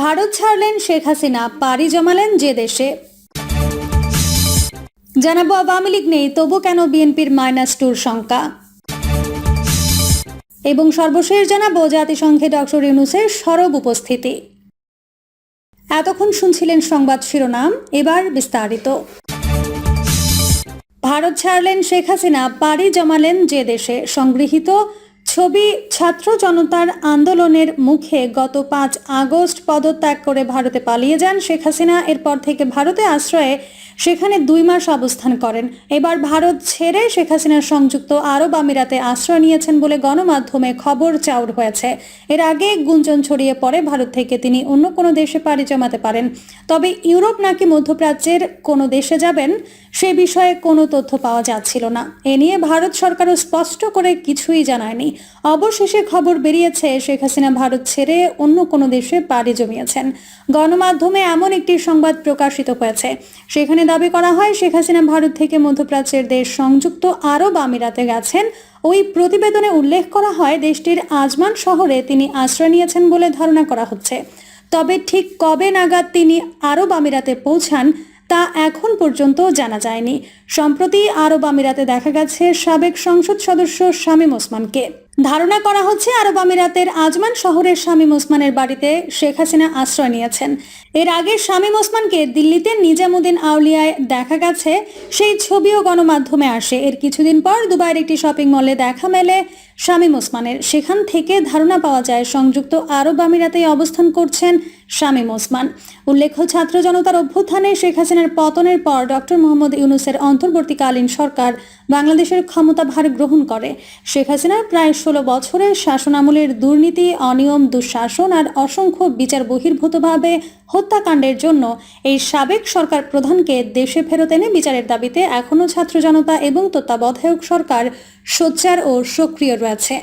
ভারত ছাড়লেন শেখ হাসিনা, পাড়ি জমালেন যে দেশে। জানাব আওয়ামী লীগ নেই, তবু কেন বিএনপির মাইনাস টুর শঙ্কা? এবং সর্বশেষ জানাব জাতিসংঘে ডক্টর ইউনুসের সরব উপস্থিতি। এতক্ষণ শুনছিলেন সংবাদ শিরোনাম, এবার বিস্তারিত। ভারত ছাড়লেন শেখ হাসিনা, পাড়ি জমালেন যে দেশে, সংগৃহীত ছবি ছাত্র জনতার আন্দোলনের মুখে গত পাঁচ আগস্ট পদত্যাগ করে ভারতে পালিয়ে যান শেখ হাসিনা। এরপর থেকে ভারতে আশ্রয়ে সেখানে দুই মাস অবস্থান করেন। এবার ভারত ছেড়ে শেখ হাসিনার সংযুক্ত আরব আমিরাতে আশ্রয় নিয়েছেন বলে গণমাধ্যমে খবর চাউর হয়েছে। এর আগে গুঞ্জন ছড়িয়ে পড়ে, ভারত থেকে তিনি অন্য কোনো দেশে পাড়ি জমাতে পারেন। তবে ইউরোপ নাকি মধ্যপ্রাচ্যের কোনো দেশে যাবেন, সে বিষয়ে কোনো তথ্য পাওয়া যাচ্ছিল না। এ নিয়ে ভারত সরকারও স্পষ্ট করে কিছুই জানায়নি। অবশেষে খবর বেরিয়েছে, শেখ হাসিনা ভারত ছেড়ে অন্য কোনো দেশে পাড়ি জমিয়েছেন। গণমাধ্যমে এমন একটি সংবাদ প্রকাশিত হয়েছে। সেখানে দাবি করা হয়, শেখ হাসিনা ভারত থেকে মধ্যপ্রাচ্যের দেশ সংযুক্ত আরব আমিরাতে গেছেন। ওই প্রতিবেদনে উল্লেখ করা হয়, দেশটির আজমান শহরে তিনি আশ্রয় নিয়েছেন বলে ধারণা করা হচ্ছে। তবে ঠিক কবে নাগাদ তিনি আরব আমিরাতে পৌঁছান, তা এখন পর্যন্ত জানা যায়নি। সম্প্রতি আরব আমিরাতে দেখা গেছে সাবেক সংসদ সদস্য শামীম ওসমানকে। ধারণা করা হচ্ছে, আরব আমিরাতের আজমান শহরের শামীম ওসমানের বাড়িতে শেখ হাসিনা আশ্রয় নিয়েছেন। এর আগে শামীম ওসমানকে দিল্লিতে নিজামুদ্দিন আউলিয়ায় দেখা গেছে। সেই ছবিও গণমাধ্যমে আসে। এর কিছুদিন পর দুবাইয়ের একটি শপিং মলে দেখা মেলে শামীম ওসমানের। সেখান থেকে ধারণা পাওয়া যায়, সংযুক্ত আরব আমিরাতে অবস্থান করছেন শামীম ওসমান। উল্লেখ্য, ছাত্র জনতার অভ্যুত্থানে শেখ হাসিনার পতনের পর ডক্টর মোহাম্মদ ইউনুসের অন্তর্বর্তীকালীন সরকার বাংলাদেশের ক্ষমতাভার গ্রহণ করে। শেখ হাসিনার প্রায় ষোলো বছরের শাসনামলের দুর্নীতি, অনিয়ম, দুঃশাসন আর অসংখ্য বিচার বহির্ভূতভাবে হত্যাকাণ্ডের জন্য এই সাবেক সরকার প্রধানকে দেশে ফেরত এনে বিচারের দাবিতে এখনও ছাত্র জনতা এবং তত্ত্বাবধায়ক সরকার সোচ্চার ও সক্রিয় রয়েছে।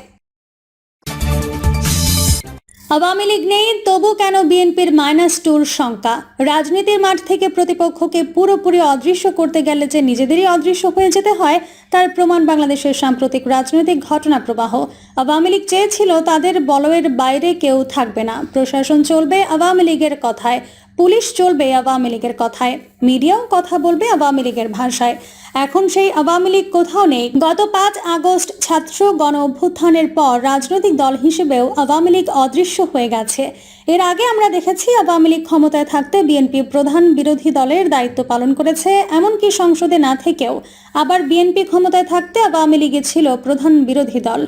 আওয়ামী লীগ নেই, তবু কেন বিএনপির মাইনাস টুর শঙ্কা রাজনীতির মাঠ থেকে প্রতিপক্ষকে পুরোপুরি অদৃশ্য করতে গেলে যে নিজেদেরই অদৃশ্য হয়ে যেতে হয়, তার প্রমাণ বাংলাদেশের সাম্প্রতিক রাজনৈতিক ঘটনা প্রবাহ। আওয়ামী লীগ চেয়েছিল তাদের বলয়ের বাইরে কেউ থাকবে না। প্রশাসন চলবে আওয়ামী লীগের কথায়। পুলিশ চলবে আওয়ামী লীগের কথায়, মিডিয়াও কথা বলবে আওয়ামী লীগের ভাষায়। এখন সেই আওয়ামী লীগ কোথাও নেই। গত পাঁচ আগস্ট ছাত্র গণ অভ্যুত্থানের পর রাজনৈতিক দল হিসেবেও আওয়ামী লীগ অদৃশ্য হয়ে গেছে। এর আগে আমরা দেখেছি আওয়ামী লীগ ক্ষমতায় থাকতে বিএনপি প্রধান বিরোধী দলের দায়িত্ব পালন করেছে, এমনকি সংসদে না থেকেও। আবার বিএনপি ক্ষমতায় থাকতে আওয়ামী লীগে ছিল প্রধান বিরোধী দল।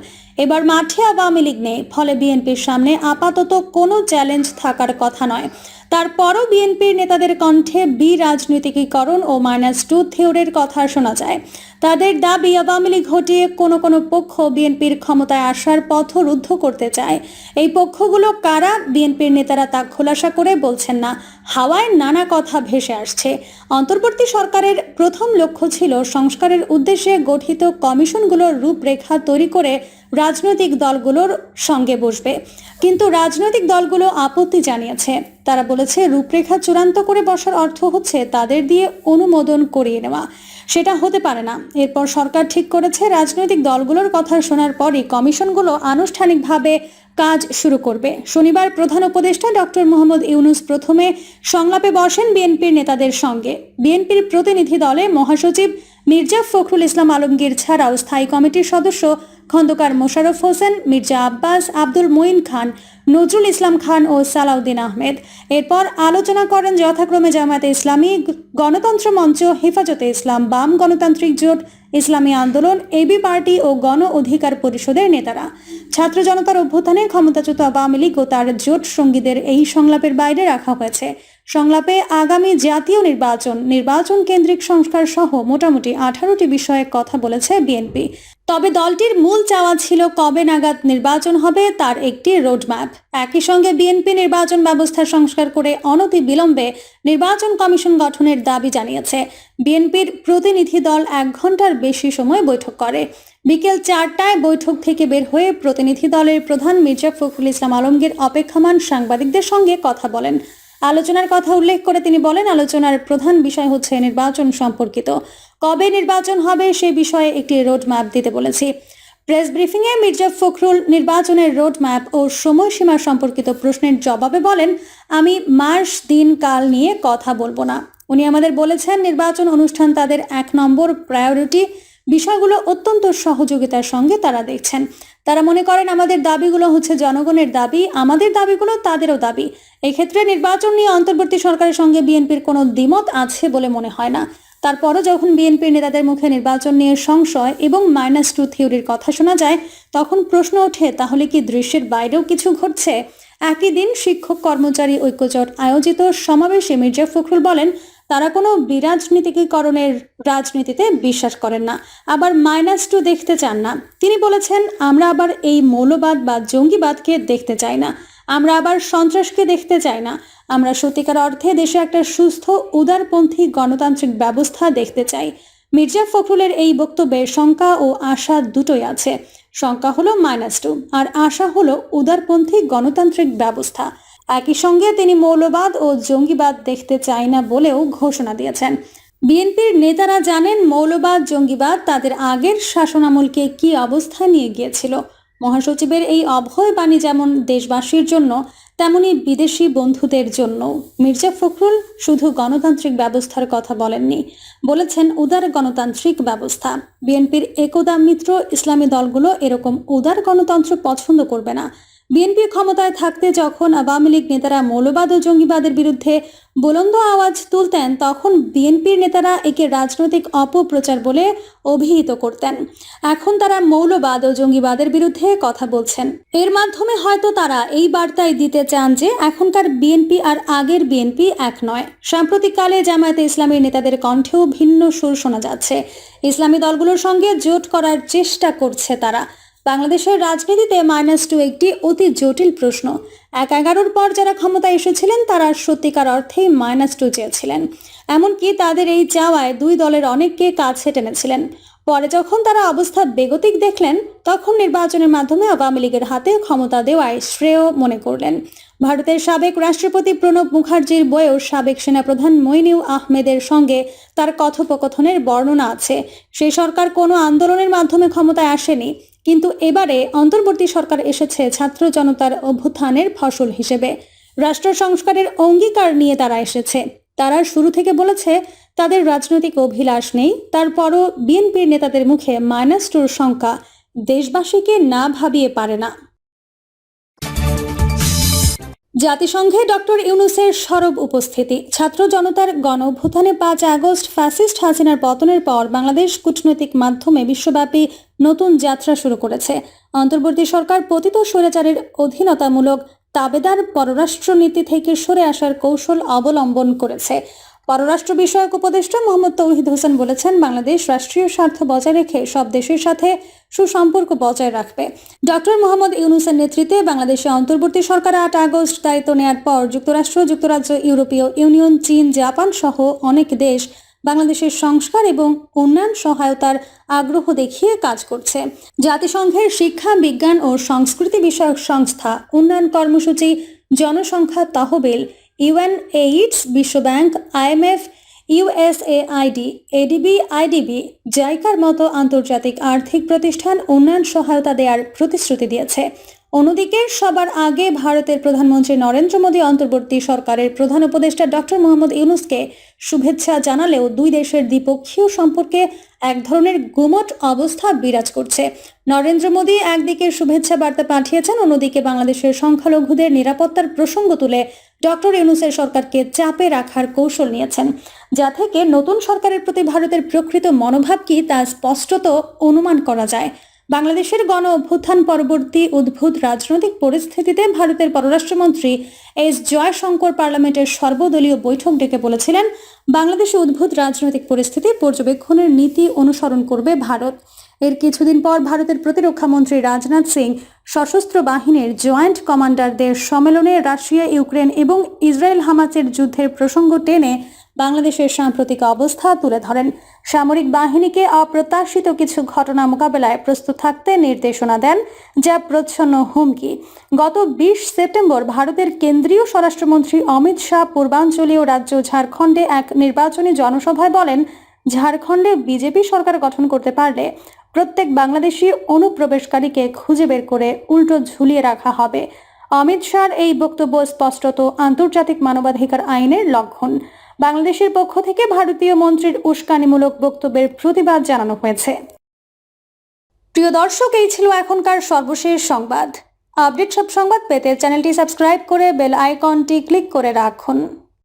এবার মাঠে আওয়ামী লীগ নেই, ফলে বিএনপির সামনে আপাতত কোনো চ্যালেঞ্জ থাকার কথা নয়। তারপরও বিএনপির নেতাদের কণ্ঠে বি রাজনীতিকীকরণ ও মাইনাস টু থিওরির কথা শোনা যায়। তাদের দাবি আওয়ামী লীগ হটিয়ে কোনো কোনো পক্ষ বিএনপির ক্ষমতায় আসার পথ রুদ্ধ করতে চায়। এই পক্ষগুলো কারা? বিএনপির নেতারা তা খোলাসা করে বলছেন না। হাওয়ায় নানা কথা ভেসে আসছে। অন্তর্বর্তী সরকারের প্রথম লক্ষ্য ছিল সংস্কারের উদ্দেশ্যে গঠিত কমিশনগুলোর রূপরেখা তৈরি করে রাজনৈতিক দলগুলোর সঙ্গে বসবে। কিন্তু রাজনৈতিক দলগুলো আপত্তি জানিয়েছে। তারা বলেছে, রূপরেখা চূড়ান্ত করে বসার অর্থ হচ্ছে তাদের দিয়ে অনুমোদন করিয়ে নেওয়া। সেটা হতে পারে না। এরপর সরকার ঠিক করেছে, রাজনৈতিক দলগুলোর কথা শোনার পরই কমিশনগুলো আনুষ্ঠানিকভাবে কাজ শুরু করবে। শনিবার প্রধান উপদেষ্টা ডক্টর মোহাম্মদ ইউনুস প্রথমে সংলাপে বসেন বিএনপির নেতাদের সঙ্গে। বিএনপির প্রতিনিধি দলে মহাসচিব মির্জা ফখরুল ইসলাম আলমগীর ছাড়াও স্থায়ী কমিটির সদস্য খন্দকার মোশাররফ হোসেন, মির্জা আব্বাস, আব্দুল মঈন খান, নজরুল ইসলাম খান ও সালাউদ্দিন আহমেদ। এরপর আলোচনা করেন যথাক্রমে জামায়াতে ইসলামী গণতন্ত্র মঞ্চ, হেফাজতে ইসলাম, বাম গণতান্ত্রিক জোট, ইসলামী আন্দোলন, এবি পার্টি ও গণ অধিকার পরিষদের নেতারা। ছাত্র জনতার অভ্যুত্থানে ক্ষমতাচ্যুত আওয়ামী লীগ ও তার জোট সঙ্গীদের এই সংলাপের বাইরে রাখা হয়েছে। সংলাপে আগামী জাতীয় নির্বাচন নির্বাচন কেন্দ্রিক সংস্কার সহ মোটামুটি আঠারোটি বিষয়ে কথা বলেছে বিএনপি। তবে দলটির মূল চাওয়া ছিল কবে নাগাদ নির্বাচন হবে তার একটি রোডম্যাপ। একই সঙ্গে বিএনপি নির্বাচন ব্যবস্থা সংস্কার করে অনতি বিলম্বে নির্বাচন কমিশন গঠনের দাবি জানিয়েছে। বিএনপির প্রতিনিধি দল এক ঘণ্টার বেশি সময় বৈঠক করে। বিকেল চারটায় বৈঠক থেকে বের হয়ে প্রতিনিধি দলের প্রধান মির্জা ফখরুল ইসলাম আলমগীর অপেক্ষমান সাংবাদিকদের সঙ্গে কথা বলেন। আলোচনার কথা উল্লেখ করে তিনি বলেন, আলোচনার প্রধান বিষয় হচ্ছে নির্বাচন সম্পর্কিত। কবে নির্বাচন হবে সে বিষয়ে একটি রোড ম্যাপ দিতে বলেছি। প্রেস ব্রিফিংয়ে মির্জা ফখরুল নির্বাচনের রোড ম্যাপ ও সময়সীমা সম্পর্কিত প্রশ্নের জবাবে বলেন, আমি মাস দিন কাল নিয়ে কথা বলব না। উনি আমাদের বলেছেন, নির্বাচন অনুষ্ঠান তাদের এক নম্বর প্রায়োরিটি বিষয়গুলো অত্যন্ত সহযোগিতার সঙ্গে তারা দেখছেন। তারা মনে করেন, আমাদের দাবিগুলো হচ্ছে জনগণের দাবি, আমাদের দাবিগুলো তাদেরও দাবি। এক্ষেত্রে নির্বাচন নিয়ে অন্তর্বর্তী সরকারের সঙ্গে বিএনপির কোনো দ্বিমত আছে বলে মনে হয় না। তারপরও যখন বিএনপির নেতাদের মুখে নির্বাচন নিয়ে সংশয় এবং মাইনাস টু থিওরির কথা শোনা যায়, তখন প্রশ্ন ওঠে, তাহলে কি দৃশ্যের বাইরেও কিছু ঘটছে? একই দিন শিক্ষক কর্মচারী ঐক্যজোট আয়োজিত সমাবেশে মির্জা ফখরুল বলেন তারা কোনো বিরাজনীতিকরণের রাজনীতিতে বিশ্বাস করেন না। আবার মাইনাস টু দেখতে চান না। তিনি বলেছেন, আমরা আবার এই মৌলবাদ বা জঙ্গিবাদকে দেখতে চাই না। আমরা আবার সন্ত্রাসকে দেখতে চাই না। আমরা সত্যিকার অর্থে দেশে একটা সুস্থ, উদারপন্থী গণতান্ত্রিক ব্যবস্থা দেখতে চাই। মির্জা ফখরুলের এই বক্তব্যে শঙ্কা ও আশা দুটোই আছে। শঙ্কা হলো মাইনাস টু আর আশা হলো উদারপন্থী গণতান্ত্রিক ব্যবস্থা। একই সঙ্গে তিনি মৌলবাদ ও জঙ্গিবাদ দেখতে চাই না বলেও ঘোষণা দিয়েছেন। বিএনপির নেতারা জানেন, মৌলবাদ, জঙ্গিবাদ তাদের আগের শাসনামলকে কি অবস্থায় নিয়ে গিয়েছিল। মহাসচিবের এই অভয় বাণী যেমন দেশবাসীর জন্য, তেমনি বিদেশি বন্ধুদের জন্য মির্জা ফখরুল শুধু গণতান্ত্রিক ব্যবস্থার কথা বলেননি, বলেছেন উদার গণতান্ত্রিক ব্যবস্থা। বিএনপির একদা মিত্র ইসলামী দলগুলো এরকম উদার গণতন্ত্র পছন্দ করবে না। বিএনপি ক্ষমতায় থাকতে যখন আওয়ামী লীগ নেতারা মৌলবাদ ও জঙ্গিবাদের বিরুদ্ধে বুলন্দ আওয়াজ তুলতেন, তখন বিএনপির নেতারা একে রাজনৈতিক অপপ্রচার বলে অভিহিত করতেন। এখন তারা মৌলবাদ ও জঙ্গিবাদের বিরুদ্ধে কথা বলছেন। এর মাধ্যমে হয়তো তারা এই বার্তায় দিতে চান যে, এখনকার বিএনপি আর আগের বিএনপি এক নয়। সাম্প্রতিককালে জামায়াতে ইসলামীর নেতাদের কণ্ঠেও ভিন্ন সুর শোনা যাচ্ছে। ইসলামী দলগুলোর সঙ্গে জোট করার চেষ্টা করছে তারা। বাংলাদেশের রাজনীতিতে মাইনাস টু একটি অতি জটিল প্রশ্ন। এক এগারোর পর যারা ক্ষমতায় এসেছিলেন, তারা সত্যিকার অর্থেই মাইনাস টু চেয়েছিলেন। এমনকি তাদের এই চাওয়ায় দুই দলের অনেককে কাছে টেনেছিলেন। পরে যখন তারা অবস্থা বেগতিক দেখলেন, তখন নির্বাচনের মাধ্যমে আওয়ামী লীগের হাতে ক্ষমতা দেওয়ায় শ্রেয় মনে করলেন। ভারতের সাবেক রাষ্ট্রপতি প্রণব মুখার্জির বইয়েও সাবেক সেনাপ্রধান মইনিউ আহমেদের সঙ্গে তার কথোপকথনের বর্ণনা আছে। সেই সরকার কোনো আন্দোলনের মাধ্যমে ক্ষমতায় আসেনি, কিন্তু এবারে অন্তর্বর্তী সরকার এসেছে ছাত্র জনতার অভ্যুত্থানের ফসল হিসেবে। রাষ্ট্র সংস্কারের অঙ্গীকার নিয়ে তারা এসেছে। তারা শুরু থেকে বলেছে, তাদের রাজনৈতিক অভিলাষ নেই, তারপরও বিএনপির নেতাদের মুখে মাইনাস টুর সংখ্যা দেশবাসীকে না ভাবিয়ে পারে না। জাতিসংঘে ডক্টর ইউনুসের সরব উপস্থিতি। ছাত্র জনতার গণ অভ্যুত্থানে পাঁচ আগস্ট ফ্যাসিস্ট হাসিনার পতনের পর বাংলাদেশ কূটনৈতিক মাধ্যমে বিশ্বব্যাপী নতুন যাত্রা শুরু করেছে। অন্তর্বর্তী সরকার পতিত স্বৈরাচারের অধীনতামূলক তাবেদার পররাষ্ট্রনীতি থেকে সরে আসার কৌশল অবলম্বন করেছে। পররাষ্ট্র বিষয়ক উপদেষ্টা মোহাম্মদ তৌহিদ হোসেন বলেছেন, বাংলাদেশ রাষ্ট্রীয় স্বার্থ বজায় রেখে সব দেশের সাথে সুসম্পর্ক বজায় রাখবে। ডক্টর মোহাম্মদ ইউনুসের নেতৃত্বে বাংলাদেশে অন্তর্বর্তী সরকার আট আগস্ট দায়িত্ব নেয়ার পর যুক্তরাষ্ট্র, যুক্তরাজ্য, ইউরোপীয় ইউনিয়ন, চীন, জাপান সহ অনেক দেশ বাংলাদেশের সংস্কার এবং উন্নয়ন সহায়তার আগ্রহ দেখিয়ে কাজ করছে। জাতিসংঘের শিক্ষা, বিজ্ঞান ও সংস্কৃতি বিষয়ক সংস্থা উন্নয়ন কর্মসূচি জনসংখ্যা তহবিল ইউএন এইডস বিশ্বব্যাংক, আইএমএফ, ইউএসএআইডি, এডিবি, আইডিবি, জাইকার মতো আন্তর্জাতিক আর্থিক প্রতিষ্ঠান উন্নয়ন সহায়তা দেওয়ার প্রতিশ্রুতি দিয়েছে। অন্যদিকে, সবার আগে ভারতের প্রধানমন্ত্রী নরেন্দ্র মোদী অন্তর্বর্তী সরকারের প্রধান উপদেষ্টা ডক্টর মোহাম্মদ ইউনুসকে শুভেচ্ছা জানালেও দুই দেশের দ্বিপক্ষীয় সম্পর্কে এক ধরনের গুমট অবস্থা বিরাজ করছে। নরেন্দ্র মোদী একদিকে শুভেচ্ছা বার্তা পাঠিয়েছেন, অন্যদিকে বাংলাদেশের সংখ্যালঘুদের নিরাপত্তার প্রসঙ্গ তুলে ডক্টর ইউনুসের সরকারকে চাপে রাখার কৌশল নিয়েছেন। যা থেকে নতুন সরকারের প্রতি ভারতের প্রকৃত মনোভাব কি তা স্পষ্টত অনুমান করা যায়। বাংলাদেশের গণ অভ্যুত্থান পরবর্তী উদ্ভূত রাজনৈতিক পরিস্থিতিতে ভারতের পররাষ্ট্রমন্ত্রী এস জয়শঙ্কর পার্লামেন্টের সর্বদলীয় বৈঠক ডেকে বলেছিলেন, বাংলাদেশে উদ্ভূত রাজনৈতিক পরিস্থিতি পর্যবেক্ষণের নীতি অনুসরণ করবে ভারত। এর কিছুদিন পর ভারতের প্রতিরক্ষা মন্ত্রী রাজনাথ সিং সশস্ত্র বাহিনীর জয়েন্ট কমান্ডারদের সম্মেলনে রাশিয়া, ইউক্রেন এবং ইসরায়েল হামাসের যুদ্ধের প্রসঙ্গ টেনে বাংলাদেশের সাম্প্রতিক অবস্থা তুলে ধরেন। সামরিক বাহিনীকে অপ্রত্যাশিত কিছু ঘটনা মোকাবেলায় প্রস্তুত থাকতে নির্দেশনা দেন, যা প্রচ্ছন্ন হুমকি। গত বিশ সেপ্টেম্বর ভারতের কেন্দ্রীয় স্বরাষ্ট্রমন্ত্রী অমিত শাহ পূর্বাঞ্চলীয় রাজ্য ঝাড়খণ্ডে এক নির্বাচনী জনসভায় বলেন, ঝাড়খণ্ডে বিজেপি সরকার গঠন করতে পারলে প্রত্যেক বাংলাদেশি অনুপ্রবেশকারীকে খুঁজে বের করে উল্টো ঝুলিয়ে রাখা হবে। অমিত শাহর এই বক্তব্য স্পষ্টত আন্তর্জাতিক মানবাধিকার আইনের লঙ্ঘন। বাংলাদেশের পক্ষ থেকে ভারতীয় মন্ত্রীর উস্কানিমূলক বক্তব্যের প্রতিবাদ জানানো হয়েছে। প্রিয় দর্শক, এই ছিল এখনকার সর্বশেষ সংবাদ। আপডেট সব সংবাদ পেতে চ্যানেলটি সাবস্ক্রাইব করে বেল আইকনটি ক্লিক করে রাখুন।